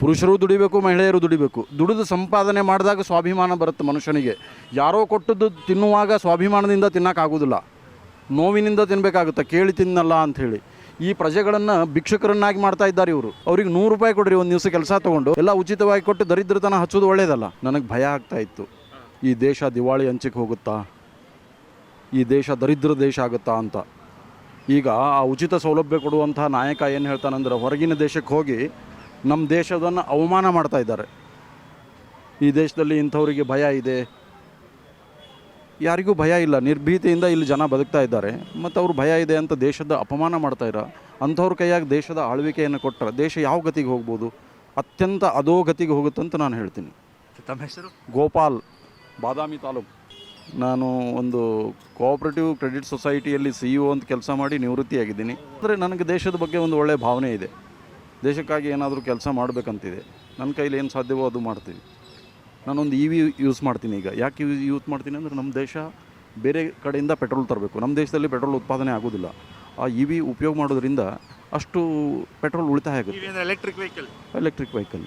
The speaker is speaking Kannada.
ಪುರುಷರು ದುಡಿಬೇಕು, ಮಹಿಳೆಯರು ದುಡಿಬೇಕು. ದುಡಿದು ಸಂಪಾದನೆ ಮಾಡಿದಾಗ ಸ್ವಾಭಿಮಾನ ಬರುತ್ತೆ ಮನುಷ್ಯನಿಗೆ. ಯಾರೋ ಕೊಟ್ಟದ್ದು ತಿನ್ನುವಾಗ ಸ್ವಾಭಿಮಾನದಿಂದ ತಿನ್ನೋಕ್ಕಾಗೋದಿಲ್ಲ ನೋವಿನಿಂದ ತಿನ್ನಬೇಕಾಗುತ್ತೆ ಕೇಳಿ ತಿನ್ನಲ್ಲ ಅಂಥೇಳಿ. ಈ ಪ್ರಜೆಗಳನ್ನು ಭಿಕ್ಷುಕರನ್ನಾಗಿ ಮಾಡ್ತಾ ಇದ್ದಾರೆ ಇವರು. ಅವ್ರಿಗೆ ನೂರು ರೂಪಾಯಿ ಕೊಡ್ರಿ, ಒಂದು ದಿವಸ ಕೆಲಸ ತೊಗೊಂಡು. ಎಲ್ಲ ಉಚಿತವಾಗಿ ಕೊಟ್ಟು ದರಿದ್ರತನ ಹಚ್ಚೋದು ಒಳ್ಳೇದಲ್ಲ. ನನಗೆ ಭಯ ಆಗ್ತಾ ಇತ್ತು. ಈ ದೇಶ ದಿವಾಳಿ ಹಂಚಿಕೆ ಹೋಗುತ್ತಾ? ಈ ದೇಶ ದರಿದ್ರ ದೇಶ ಆಗುತ್ತಾ ಅಂತ. ಈಗ ಆ ಉಚಿತ ಸೌಲಭ್ಯ ಕೊಡುವಂತಹ ನಾಯಕ ಏನು ಹೇಳ್ತಾನಂದ್ರೆ, ಹೊರಗಿನ ದೇಶಕ್ಕೆ ಹೋಗಿ ನಮ್ಮ ದೇಶವನ್ನು ಅವಮಾನ ಮಾಡ್ತಾ ಇದ್ದಾರೆ. ಈ ದೇಶದಲ್ಲಿ ಇಂಥವರಿಗೆ ಭಯ ಇದೆ. ಯಾರಿಗೂ ಭಯ ಇಲ್ಲ. ನಿರ್ಭೀತಿಯಿಂದ ಇಲ್ಲಿ ಜನ ಬದುಕ್ತಾ ಇದ್ದಾರೆ. ಮತ್ತು ಅವ್ರು ಭಯ ಇದೆ ಅಂತ ದೇಶದ ಅಪಮಾನ ಮಾಡ್ತಾ ಇರ ಅಂಥವ್ರ ಕೈಯಾಗಿ ದೇಶದ ಆಳ್ವಿಕೆಯನ್ನು ಕೊಟ್ಟರೆ ದೇಶ ಯಾವ ಗತಿಗೆ ಹೋಗ್ಬೋದು? ಅತ್ಯಂತ ಅಡೋಗತಿಗೆ ಹೋಗುತ್ತೆ ಅಂತ ನಾನು ಹೇಳ್ತೀನಿ. ತಮ್ಮ ಹೆಸರು? ಗೋಪಾಲ್ ಬಾದಾಮಿ ತಾಲೂಕು. ನಾನು ಒಂದು ಕೋಆಪ್ರೇಟಿವ್ ಕ್ರೆಡಿಟ್ ಸೊಸೈಟಿಯಲ್ಲಿ ಸಿ ಇ ಅಂತ ಕೆಲಸ ಮಾಡಿ ನಿವೃತ್ತಿಯಾಗಿದ್ದೀನಿ. ಆದರೆ ನನಗೆ ದೇಶದ ಬಗ್ಗೆ ಒಂದು ಒಳ್ಳೆಯ ಭಾವನೆ ಇದೆ. ದೇಶಕ್ಕಾಗಿ ಏನಾದರೂ ಕೆಲಸ ಮಾಡಬೇಕಂತಿದೆ ನನ್ನ ಕೈಲಿ ಏನು ಸಾಧ್ಯವೋ ಅದು ಮಾಡ್ತೀವಿ ನಾನೊಂದು ಇ ವಿ ಯೂಸ್ ಮಾಡ್ತೀನಿ ಈಗ. ಯಾಕೆ ಯೂಸ್ ಮಾಡ್ತೀನಿ ಅಂದರೆ ನಮ್ಮ ದೇಶ ಬೇರೆ ಕಡೆಯಿಂದ ಪೆಟ್ರೋಲ್ ತರಬೇಕು. ನಮ್ಮ ದೇಶದಲ್ಲಿ ಪೆಟ್ರೋಲ್ ಉತ್ಪಾದನೆ ಆಗೋದಿಲ್ಲ. ಆ ಇ ವಿ ಉಪಯೋಗ ಮಾಡೋದ್ರಿಂದ ಅಷ್ಟು ಪೆಟ್ರೋಲ್ ಉಳಿತಾಯ ಆಗುತ್ತೆ. Electric vehicle electric vehicle